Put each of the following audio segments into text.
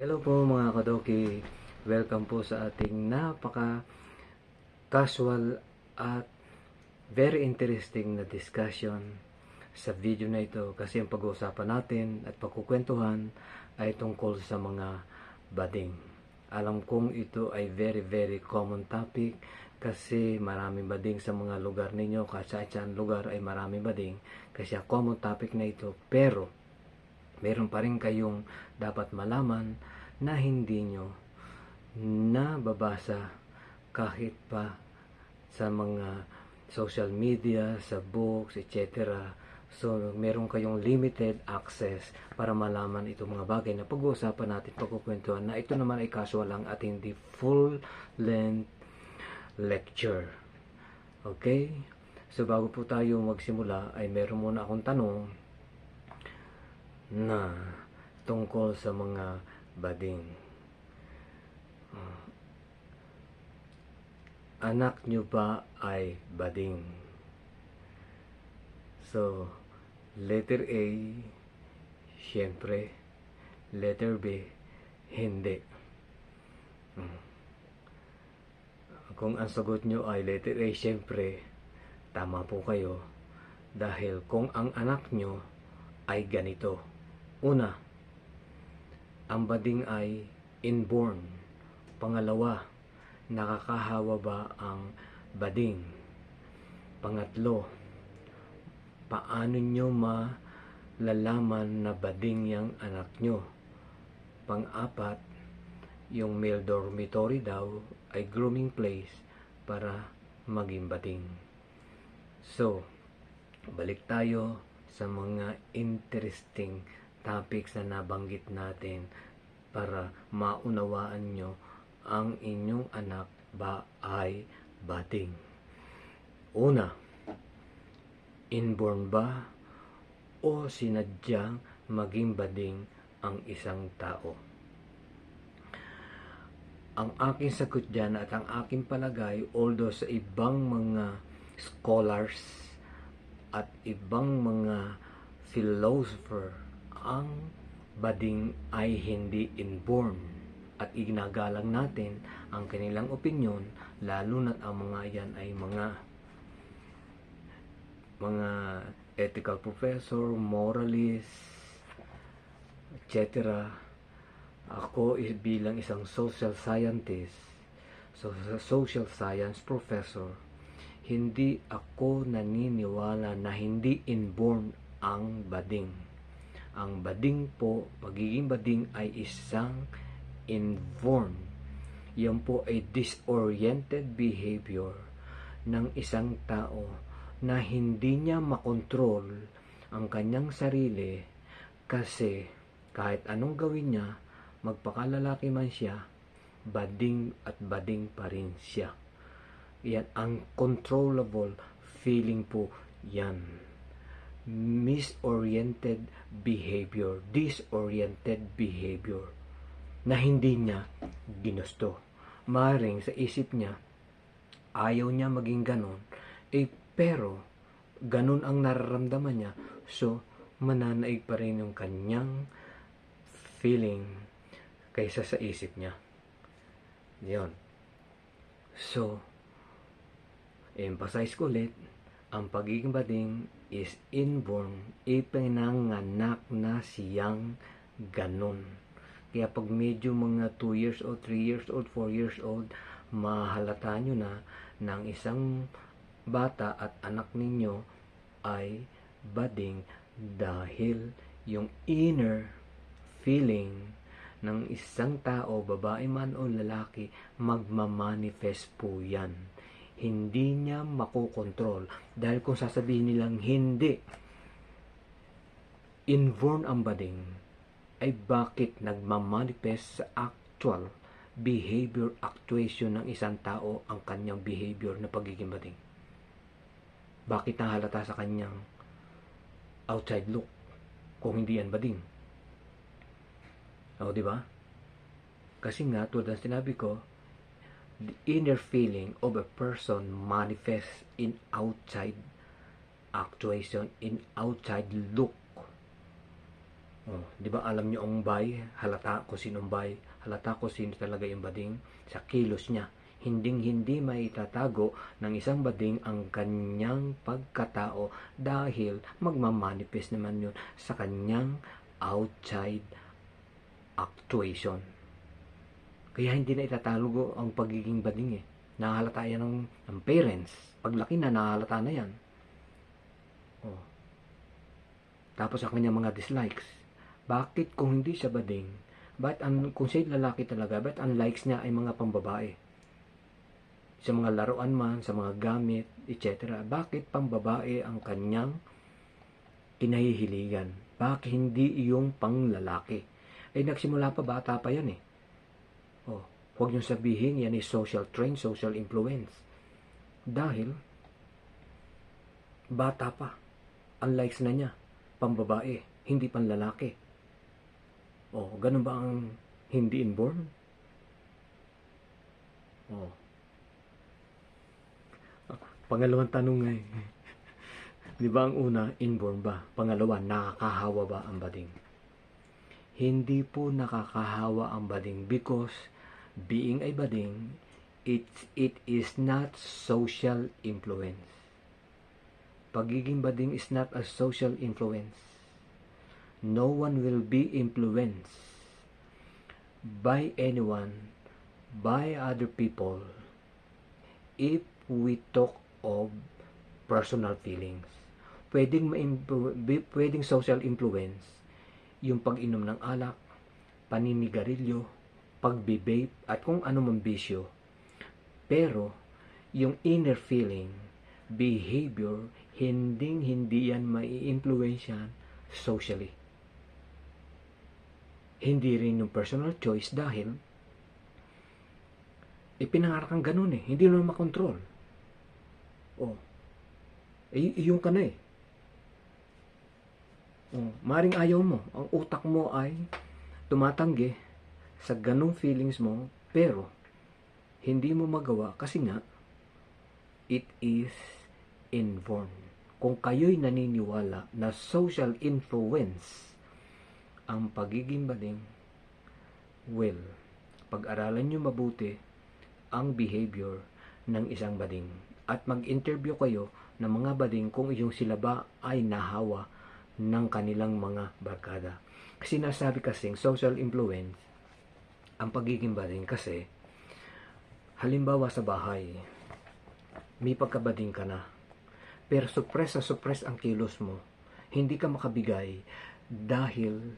Hello po mga kadoki. Welcome po sa ating napaka casual at very interesting na discussion sa video na ito kasi ang pag-uusapan natin at pagkukwentuhan ay tungkol sa mga bading. Alam kong ito ay very very common topic kasi maraming bading sa mga lugar ninyo kasi sa lugar ay maraming bading kasi common topic na ito pero meron pa rin kayong dapat malaman na hindi nyo nababasa kahit pa sa mga social media, sa books, etc. So, meron kayong limited access para malaman itong mga bagay na pag-uusapan natin, pagkukwentuhan na ito naman ay casual lang at hindi full-length lecture. Okay? So, bago po tayo magsimula, ay meron muna akong tanong na tungkol sa mga bading. Ah. anak nyo ba ay bading? So, letter A, syempre. Letter B, hindi. Hmm. Kung ang sagot nyo ay letter A, syempre, tama po kayo. Dahil kung ang anak nyo ay ganito. Una, ang bading ay inborn. Pangalawa, nakakahawa ba ang bading? Pangatlo, paano nyo malalaman na bading yung anak nyo? Pang-apat, yung male dormitory daw ay grooming place para maging bading. So, balik tayo sa mga interesting topics na nabanggit natin para maunawaan nyo ang inyong anak ba ay bading. Una, inborn ba o sinadyang maging bading ang isang tao? Ang aking sagot dyan at ang aking palagay, although sa ibang mga scholars at ibang mga philosopher, ang bading ay hindi inborn at iginagalang natin ang kanilang opinion lalo na't ang mga yan ay mga mga ethical professor, moralist, etc. Ako is bilang isang social scientist, so social science professor, hindi ako naniniwala na hindi inborn ang bading. Ang bading po, pagiging bading ay isang inborn. Yan po ay disoriented behavior ng isang tao na hindi niya makontrol ang kanyang sarili kasi kahit anong gawin niya, magpakalalaki man siya, bading at bading pa rin siya. Yan, uncontrollable feeling po yan. Misoriented behavior, disoriented behavior na hindi niya ginusto. Maring sa isip niya, ayaw niya maging ganon, eh pero ganon ang nararamdaman niya, so mananaig pa rin yung kanyang feeling kaysa sa isip niya. Yun. So, emphasize ko ulit, ang pagiging bading is inborn, ipinanganak na siyang ganon. Kaya pag medyo mga 2 years old, 3 years old, 4 years old, mahalata nyo na ng isang bata at anak ninyo ay bading dahil yung inner feeling ng isang tao, babae man o lalaki, magmamanifest po yan. Hindi niya makokontrol. Dahil kung sasabihin nilang hindi, inborn ang bading, ay bakit nagmamanifest sa actual behavior actuation ng isang tao ang kanyang behavior na pagiging bading? Bakit nahalata sa kanyang outside look kung hindi yan bading? O, di ba? Kasi nga, tulad ng sinabi ko, the inner feeling of a person manifests in outside actuation, in outside look. Oh, 'di ba alam niyo ang bay, halata ko sinong bay, halata ko sino talaga yung bading sa kilos niya. Hinding hindi maitatago ng isang bading ang kanyang pagkatao dahil magmamanifest naman yun sa kanyang outside actuation. Kaya hindi na itatago ang pagiging bading eh. Nahalata yan ng, ng parents. Paglaki na, nahalata na yan. Oh. Tapos ang kanyang mga dislikes. Bakit kung hindi siya bading, bakit ang, kung siya lalaki talaga, bakit ang likes niya ay mga pambabae? Sa mga laruan man, sa mga gamit, etc. Bakit pambabae ang kanyang kinahihiligan? Bakit hindi yung panglalaki? Eh, nagsimula pa, bata pa yan eh. Huwag niyong sabihin yan is social trend, social influence. Dahil, bata pa. Ang likes na niya, pambabae, hindi panlalaki. Oh, ganun ba ang hindi inborn? Oh. Pangalawang tanong nga eh. Di ba ang una, inborn ba? Pangalawa, nakakahawa ba ang bading? Hindi po nakakahawa ang bading because being a bading, it, it is not social influence. Pagiging bading is not a social influence. No one will be influenced by anyone, by other people, if we talk of personal feelings. Pwedeng, pwedeng social influence yung pag-inom ng alak, paninigarilyo, pagbibape, at kung ano man bisyo. Pero, yung inner feeling, behavior, hinding hindi yan mai-influensyan socially. Hindi rin yung personal choice dahil ipinangarak kang ganun eh. Hindi mo makontrol. Oh. Eh, yung ka na eh. Oh, maring ayaw mo. Ang utak mo ay tumatanggi sa ganung feelings mo, pero hindi mo magawa kasi nga it is inborn. Kung kayo'y naniniwala na social influence ang pagiging bading, well, pag-aralan nyo mabuti ang behavior ng isang bading at mag-interview kayo ng mga bading kung yung sila ba ay nahawa ng kanilang mga barkada. Kasi nasabi kasing social influence ang pagiging bading kasi halimbawa sa bahay may pagkabading ka na pero suppress sa suppress ang kilos mo hindi ka makabigay dahil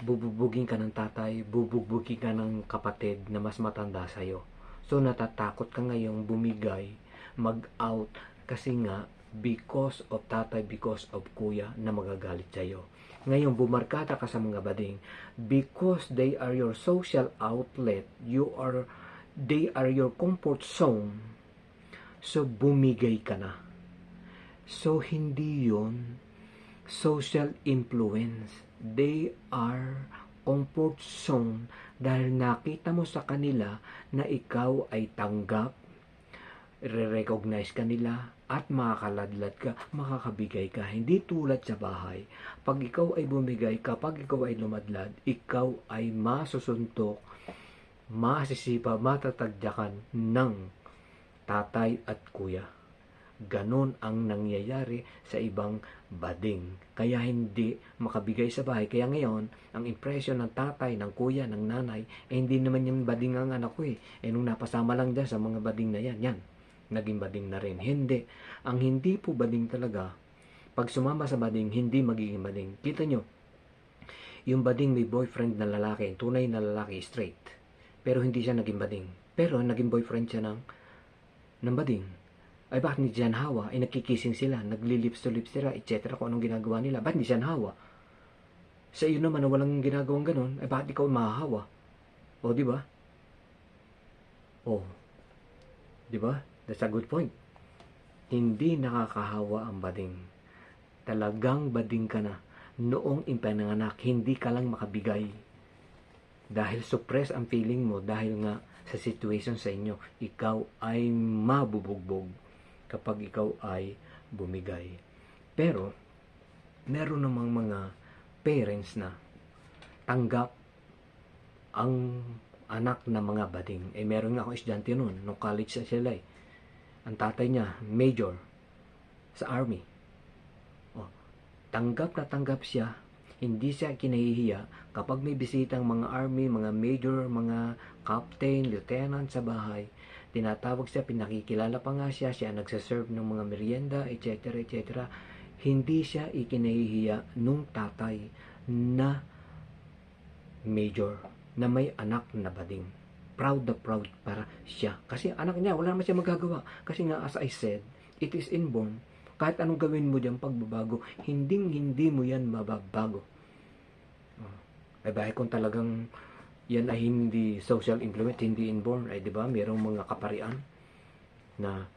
bububugin ka ng tatay bububugin ka ng kapatid na mas matanda sa'yo so natatakot ka ngayong bumigay mag-out kasi nga because of tatay, because of kuya na magagalit sa'yo. Ngayon, bumarkada ka sa mga bading because they are your social outlet, you are, they are your comfort zone. So, bumigay ka na. So, hindi yon social influence. They are comfort zone dahil nakita mo sa kanila na ikaw ay tanggap, re-recognize ka nila, at makakaladlad ka, makakabigay ka. Hindi tulad sa bahay. Pag ikaw ay bumigay, kapag ikaw ay lumadlad, ikaw ay masusuntok, masisipa, matatagyakan ng tatay at kuya. Ganon ang nangyayari sa ibang bading. Kaya hindi makabigay sa bahay. Kaya ngayon, ang impression ng tatay, ng kuya, ng nanay, eh hindi naman yung bading ang anak ko eh. Eh nung napasama lang dyan sa mga bading na yan, yan naging bading na rin. Hindi. Ang hindi po bading talaga, pag sumama sa bading, hindi magiging bading. Kita nyo, yung bading may boyfriend na lalaki, tunay na lalaki, straight. Pero hindi siya naging bading. Pero naging boyfriend siya ng, ng bading. Ay bakit ni Jan Hawa? Ay nagkikissing sila, naglilips to lips sila, etc. Kung anong ginagawa nila. Bakit ni Jan Hawa? Sa iyo naman na walang ginagawang ganun, ay bakit ikaw mahahawa? O, di ba? O, di ba? That's a good point. Hindi nakakahawa ang bading. Talagang bading ka na. Noong impinanganak, hindi ka lang makabigay. Dahil suppress ang feeling mo dahil nga sa situation sa inyo, ikaw ay mabubugbog kapag ikaw ay bumigay. Pero, meron namang mga parents na tanggap ang anak na mga bading. Eh, meron nga akong estudyante noon, nung college sa sila eh. Ang tatay niya, major sa army. Oh, tanggap na tanggap siya, hindi siya kinahihiya kapag may bisitang mga army, mga major, mga captain, lieutenant sa bahay. Tinatawag siya, pinakikilala pa nga siya, siya nagsaserve ng mga merienda, etc. etc. Hindi siya ikinahihiya nung tatay na major na may anak na bading. Proud na proud para siya. Kasi anak niya, wala naman siya magagawa. Kasi nga, as I said, it is inborn. Kahit anong gawin mo dyan pagbabago, hindi hindi mo yan mababago. Oh. Ay bakit kung talagang yan ay hindi social implement, hindi inborn, ay di ba, mayroong mga kaparian na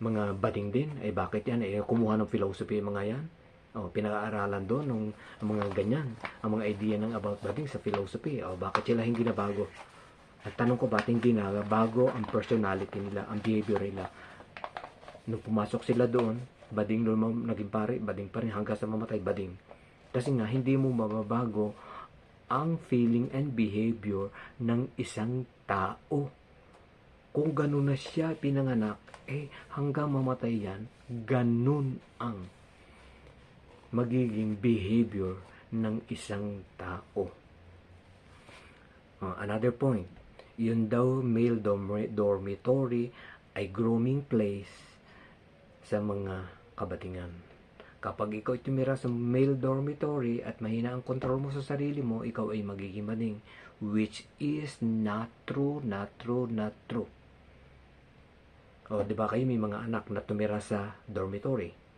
mga bading din, ay bakit yan, ay kumuha ng philosophy mga yan. Oh, pinag-aaralan doon ng mga ganyan, ang mga idea ng about bading sa philosophy. Oh, bakit sila hindi na bago? At tanong ko, bakit hindi na bago ang personality nila, ang behavior nila? Nung pumasok sila doon, bading doon naging pare, bading pa rin hanggang sa mamatay, bading. Kasi nga, hindi mo mababago ang feeling and behavior ng isang tao. Kung ganun na siya pinanganak, eh hanggang mamatay yan, ganun ang magiging behavior ng isang tao. Uh, another point, yun daw male dorm- dormitory ay grooming place sa mga kabatingan. Kapag ikaw tumira sa male dormitory at mahina ang kontrol mo sa sarili mo, ikaw ay magiging bading. Which is not true, not true, not true. O, di ba kayo may mga anak na tumira sa dormitory?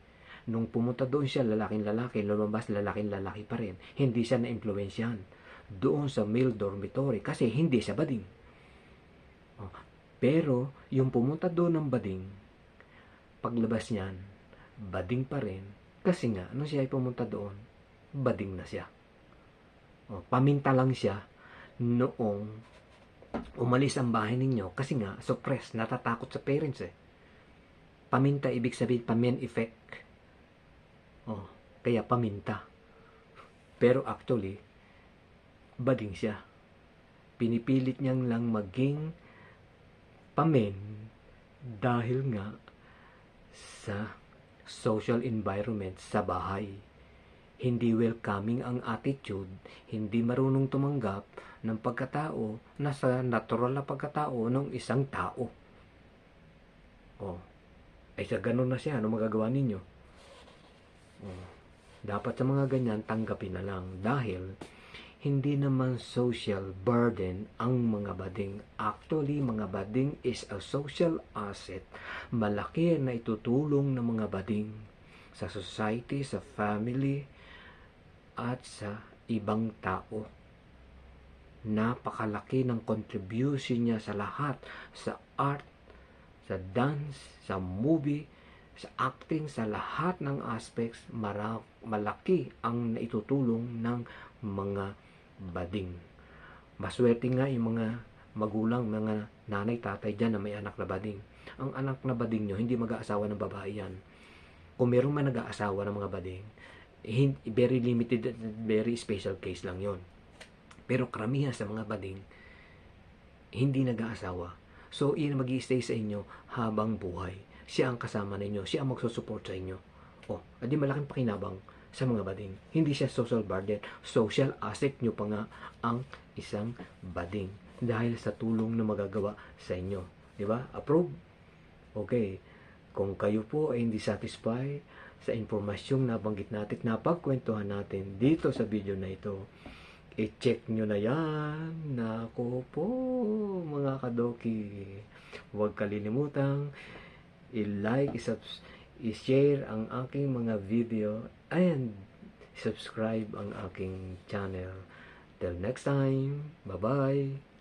Nung pumunta doon siya, lalaking lalaki, lumabas lalaking lalaki pa rin. Hindi siya na-impluensyahan doon sa male dormitory kasi hindi siya bading. O, pero, yung pumunta doon ng bading, paglabas niyan, bading pa rin. Kasi nga, nung siya ay pumunta doon, bading na siya. O, paminta lang siya noong umalis ang bahay ninyo kasi nga, suppress, natatakot sa parents eh. Paminta, ibig sabihin, pamen effect. Oh, kaya paminta. Pero actually, bading siya. Pinipilit niyang lang maging pamen dahil nga sa social environment sa bahay. Hindi welcoming ang attitude, hindi marunong tumanggap ng pagkatao na sa natural na pagkatao ng isang tao. Oh, ay sa ganun na siya, ano magagawa ninyo? Dapat sa mga ganyan, tanggapin na lang. Dahil, hindi naman social burden ang mga bading. Actually, mga bading is a social asset. Malaki na itutulong ng mga bading sa society, sa family, at sa ibang tao. Napakalaki ng contribution niya sa lahat, sa art, sa dance, sa movie, sa acting, sa lahat ng aspects, mara- malaki ang naitutulong ng mga bading. Maswerte nga yung mga magulang, mga nanay, tatay dyan na may anak na bading. Ang anak na bading nyo, hindi mag-aasawa ng babae yan. Kung meron man nag-aasawa ng mga bading, very limited, very special case lang yon. Pero karamihan sa mga bading, hindi nag-aasawa. So, iyan mag stay sa inyo habang buhay. Siya ang kasama ninyo. Siya ang magsusupport sa inyo. O, adi malaking pakinabang sa mga bading. Hindi siya social burden. Social asset nyo pa nga ang isang bading. Dahil sa tulong na magagawa sa inyo. Di ba? Approve? Okay. Kung kayo po ay hindi satisfied sa impormasyong nabanggit natin, napagkwentuhan natin dito sa video na ito, i-check nyo na yan. Nako po, mga kadoki. Huwag kalilimutang i-like, i-share ang aking mga video and subscribe ang aking channel. Till next time, bye-bye!